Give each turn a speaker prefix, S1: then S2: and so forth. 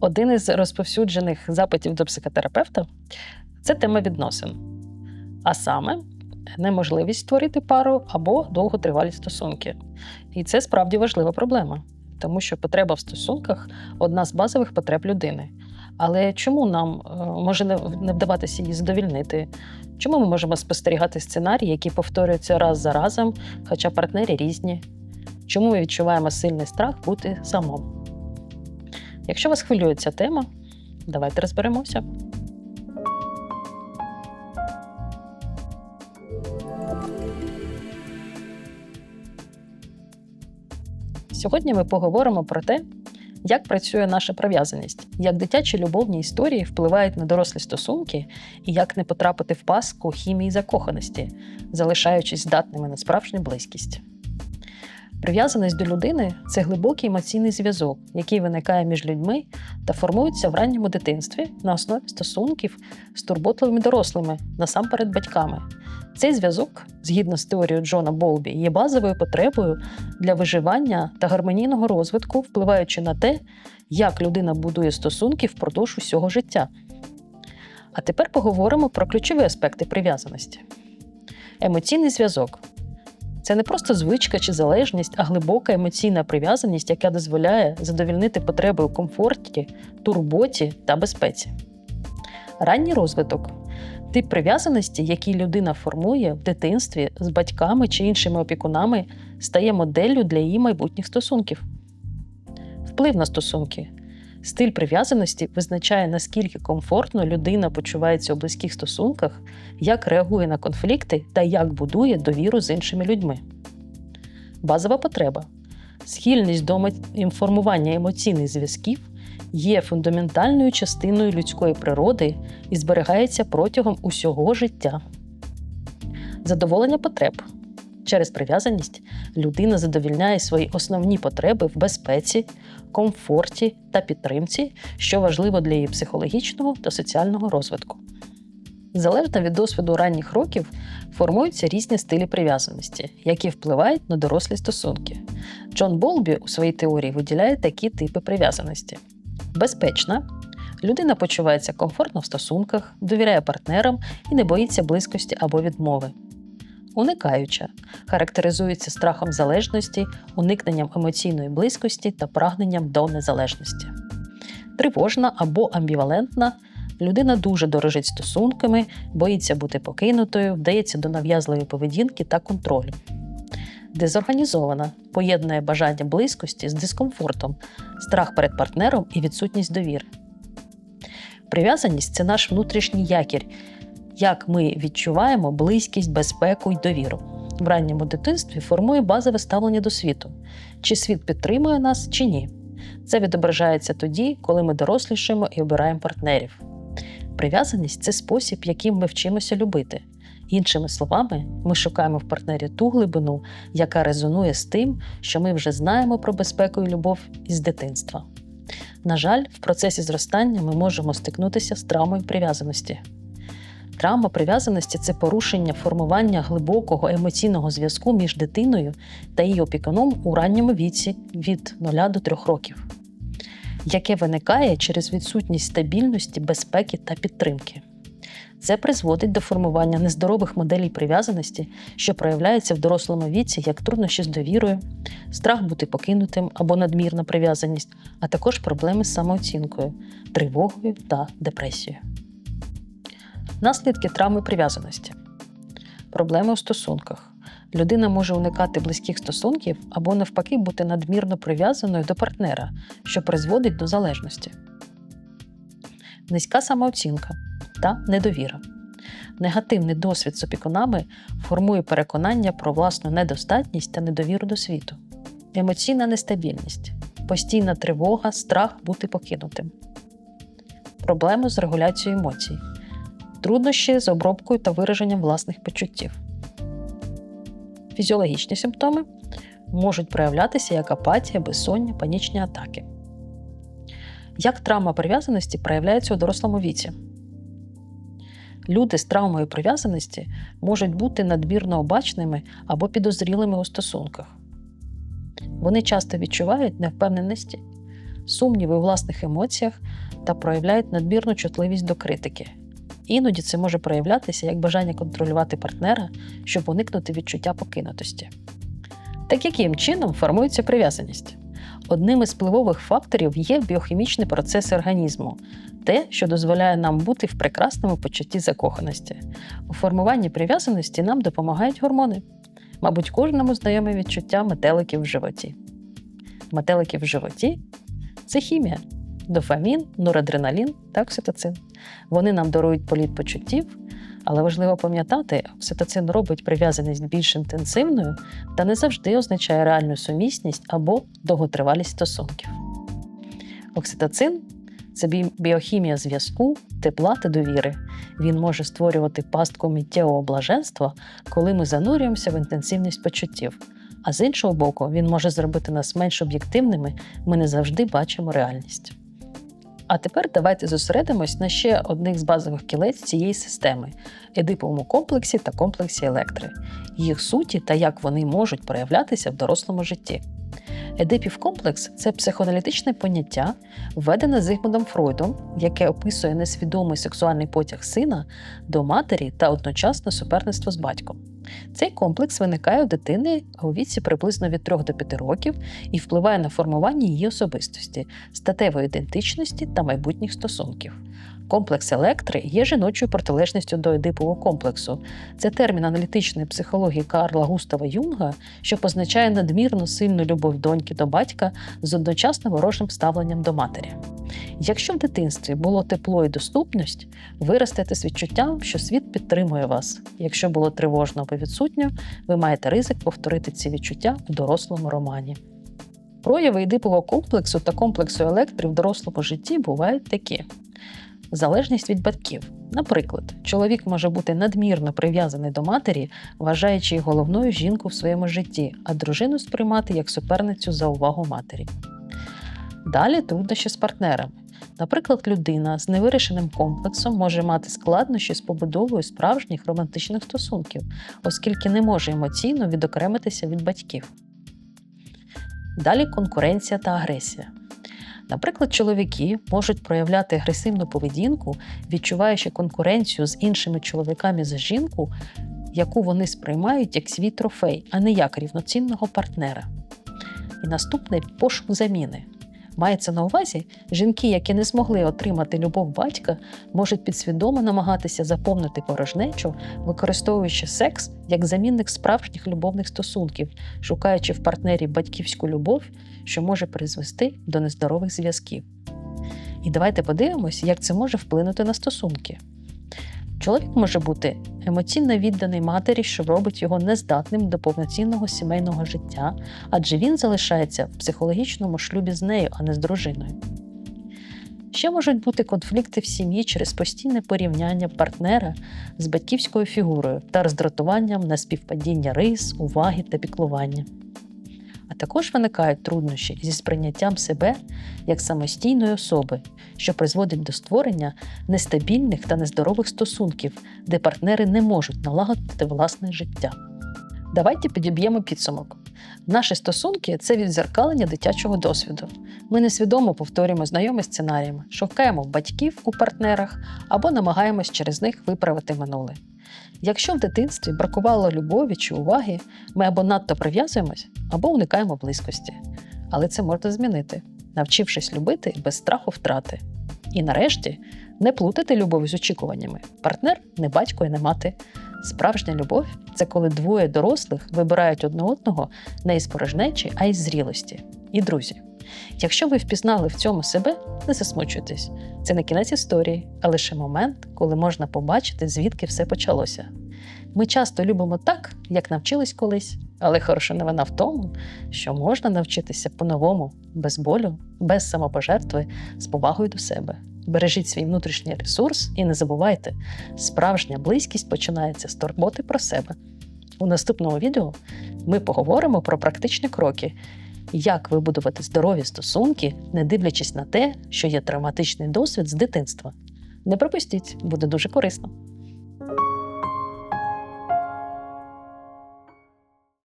S1: Один із розповсюджених запитів до психотерапевта це тема відносин, а саме неможливість створити пару або довготривалі стосунки. І це справді важлива проблема, тому що потреба в стосунках одна з базових потреб людини. Але чому нам е, може не вдаватися її задовільнити? Чому ми можемо спостерігати сценарії, які повторюються раз за разом, хоча партнери різні? Чому ми відчуваємо сильний страх бути самим? Якщо вас хвилює ця тема, давайте розберемося. Сьогодні ми поговоримо про те, як працює наша прив'язаність, як дитячі любовні історії впливають на дорослі стосунки і як не потрапити в паску хімії закоханості, залишаючись здатними на справжню близькість. Прив'язаність до людини це глибокий емоційний зв'язок, який виникає між людьми та формується в ранньому дитинстві на основі стосунків з турботливими дорослими, насамперед батьками. Цей зв'язок, згідно з теорією Джона Болбі, є базовою потребою для виживання та гармонійного розвитку, впливаючи на те, як людина будує стосунки впродовж усього життя. А тепер поговоримо про ключові аспекти прив'язаності. Емоційний зв'язок це не просто звичка чи залежність, а глибока емоційна прив'язаність, яка дозволяє задовільнити потреби у комфорті, турботі та безпеці. Ранній розвиток тип прив'язаності, який людина формує в дитинстві з батьками чи іншими опікунами, стає моделлю для її майбутніх стосунків. Вплив на стосунки. Стиль прив'язаності визначає, наскільки комфортно людина почувається у близьких стосунках, як реагує на конфлікти та як будує довіру з іншими людьми. Базова потреба. Схильність до інформування емоційних зв'язків є фундаментальною частиною людської природи і зберігається протягом усього життя. Задоволення потреб. Через прив'язаність людина задовільняє свої основні потреби в безпеці, комфорті та підтримці, що важливо для її психологічного та соціального розвитку. Залежно від досвіду ранніх років формуються різні стилі прив'язаності, які впливають на дорослі стосунки. Джон Болбі у своїй теорії виділяє такі типи прив'язаності: безпечна. Людина почувається комфортно в стосунках, довіряє партнерам і не боїться близькості або відмови уникаюча, характеризується страхом залежності, уникненням емоційної близькості та прагненням до незалежності. Тривожна або амбівалентна. Людина дуже дорожить стосунками, боїться бути покинутою, вдається до нав'язливої поведінки та контролю. Дезорганізована поєднує бажання близькості з дискомфортом, страх перед партнером і відсутність довіри. Прив'язаність це наш внутрішній якір, як ми відчуваємо близькість, безпеку й довіру. В ранньому дитинстві формує базове ставлення до світу, чи світ підтримує нас, чи ні. Це відображається тоді, коли ми дорослішаємо і обираємо партнерів. Прив'язаність це спосіб, яким ми вчимося любити. Іншими словами, ми шукаємо в партнері ту глибину, яка резонує з тим, що ми вже знаємо про безпеку і любов із дитинства. На жаль, в процесі зростання ми можемо стикнутися з травмою прив'язаності. Травма прив'язаності це порушення формування глибокого емоційного зв'язку між дитиною та її опікуном у ранньому віці від 0 до 3 років, яке виникає через відсутність стабільності, безпеки та підтримки. Це призводить до формування нездорових моделей прив'язаності, що проявляються в дорослому віці як труднощі з довірою, страх бути покинутим або надмірна прив'язаність, а також проблеми з самооцінкою, тривогою та депресією. Наслідки травми прив'язаності. Проблеми у стосунках. Людина може уникати близьких стосунків або, навпаки, бути надмірно прив'язаною до партнера, що призводить до залежності. Низька самооцінка та недовіра. Негативний досвід з опікунами формує переконання про власну недостатність та недовіру до світу, емоційна нестабільність, постійна тривога, страх бути покинутим, проблеми з регуляцією емоцій труднощі з обробкою та вираженням власних почуттів. Фізіологічні симптоми можуть проявлятися як апатія, безсоння, панічні атаки. Як травма прив'язаності проявляється у дорослому віці? Люди з травмою прив'язаності можуть бути надмірно обачними або підозрілими у стосунках. Вони часто відчувають невпевненості, сумніви у власних емоціях та проявляють надмірну чутливість до критики. Іноді це може проявлятися як бажання контролювати партнера, щоб уникнути відчуття покинутості. Так яким чином формується прив'язаність? Одним із впливових факторів є біохімічні процеси організму, те, що дозволяє нам бути в прекрасному почутті закоханості. У формуванні прив'язаності нам допомагають гормони. Мабуть, кожному знайоме відчуття метеликів в животі. Метелики в животі це хімія, дофамін, норадреналін та окситоцин. Вони нам дарують політ почуттів, але важливо пам'ятати, окситоцин робить прив'язаність більш інтенсивною та не завжди означає реальну сумісність або довготривалість стосунків. Окситоцин це біохімія зв'язку, тепла та довіри. Він може створювати пастку миттєвого блаженства, коли ми занурюємося в інтенсивність почуттів. А з іншого боку, він може зробити нас менш об'єктивними, ми не завжди бачимо реальність. А тепер давайте зосередимось на ще одних з базових кілець цієї системи едиповому комплексі та комплексі електри, їх суті та як вони можуть проявлятися в дорослому житті. Едипів комплекс це психоаналітичне поняття, введене Зигмундом Фройдом, яке описує несвідомий сексуальний потяг сина до матері та одночасно суперництво з батьком. Цей комплекс виникає у дитини у віці приблизно від 3 до 5 років і впливає на формування її особистості, статевої ідентичності та майбутніх стосунків. Комплекс електри є жіночою протилежністю до едипового комплексу. Це термін аналітичної психології Карла Густава Юнга, що позначає надмірно сильну любов доньки до батька з одночасно ворожим ставленням до матері. Якщо в дитинстві було тепло і доступність, ви ростете з відчуттям, що світ підтримує вас. Якщо було тривожно або відсутньо, ви маєте ризик повторити ці відчуття у дорослому романі. Прояви едипового комплексу та комплексу електри в дорослому житті бувають такі: залежність від батьків. Наприклад, чоловік може бути надмірно прив'язаний до матері, вважаючи її головною жінку в своєму житті, а дружину сприймати як суперницю за увагу матері. Далі труднощі з партнерами. Наприклад, людина з невирішеним комплексом може мати складнощі з побудовою справжніх романтичних стосунків, оскільки не може емоційно відокремитися від батьків. Далі конкуренція та агресія. Наприклад, чоловіки можуть проявляти агресивну поведінку, відчуваючи конкуренцію з іншими чоловіками за жінку, яку вони сприймають як свій трофей, а не як рівноцінного партнера. І наступний пошук заміни. Мається на увазі, жінки, які не змогли отримати любов батька, можуть підсвідомо намагатися заповнити порожнечу, використовуючи секс як замінник справжніх любовних стосунків, шукаючи в партнері батьківську любов, що може призвести до нездорових зв'язків. І давайте подивимось, як це може вплинути на стосунки. Чоловік може бути емоційно відданий матері, що робить його нездатним до повноцінного сімейного життя, адже він залишається в психологічному шлюбі з нею, а не з дружиною. Ще можуть бути конфлікти в сім'ї через постійне порівняння партнера з батьківською фігурою та роздратуванням на співпадіння рис, уваги та піклування. А також виникають труднощі зі сприйняттям себе як самостійної особи, що призводить до створення нестабільних та нездорових стосунків, де партнери не можуть налагодити власне життя. Давайте підіб'ємо підсумок. Наші стосунки це відзеркалення дитячого досвіду. Ми несвідомо повторюємо знайомі сценаріями, шукаємо батьків у партнерах або намагаємось через них виправити минуле. Якщо в дитинстві бракувало любові чи уваги, ми або надто прив'язуємось, або уникаємо близькості. Але це можна змінити, навчившись любити без страху втрати. І нарешті не плутати любов з очікуваннями. Партнер не батько і не мати. Справжня любов це коли двоє дорослих вибирають одне одного не із порожнечі, а із зрілості. І друзі, якщо ви впізнали в цьому себе, не засмучуйтесь. Це не кінець історії, а лише момент, коли можна побачити, звідки все почалося. Ми часто любимо так, як навчились колись, але хороша новина в тому, що можна навчитися по-новому, без болю, без самопожертви, з повагою до себе. Бережіть свій внутрішній ресурс і не забувайте, справжня близькість починається з турботи про себе. У наступному відео ми поговоримо про практичні кроки, як вибудувати здорові стосунки, не дивлячись на те, що є травматичний досвід з дитинства. Не пропустіть, буде дуже корисно.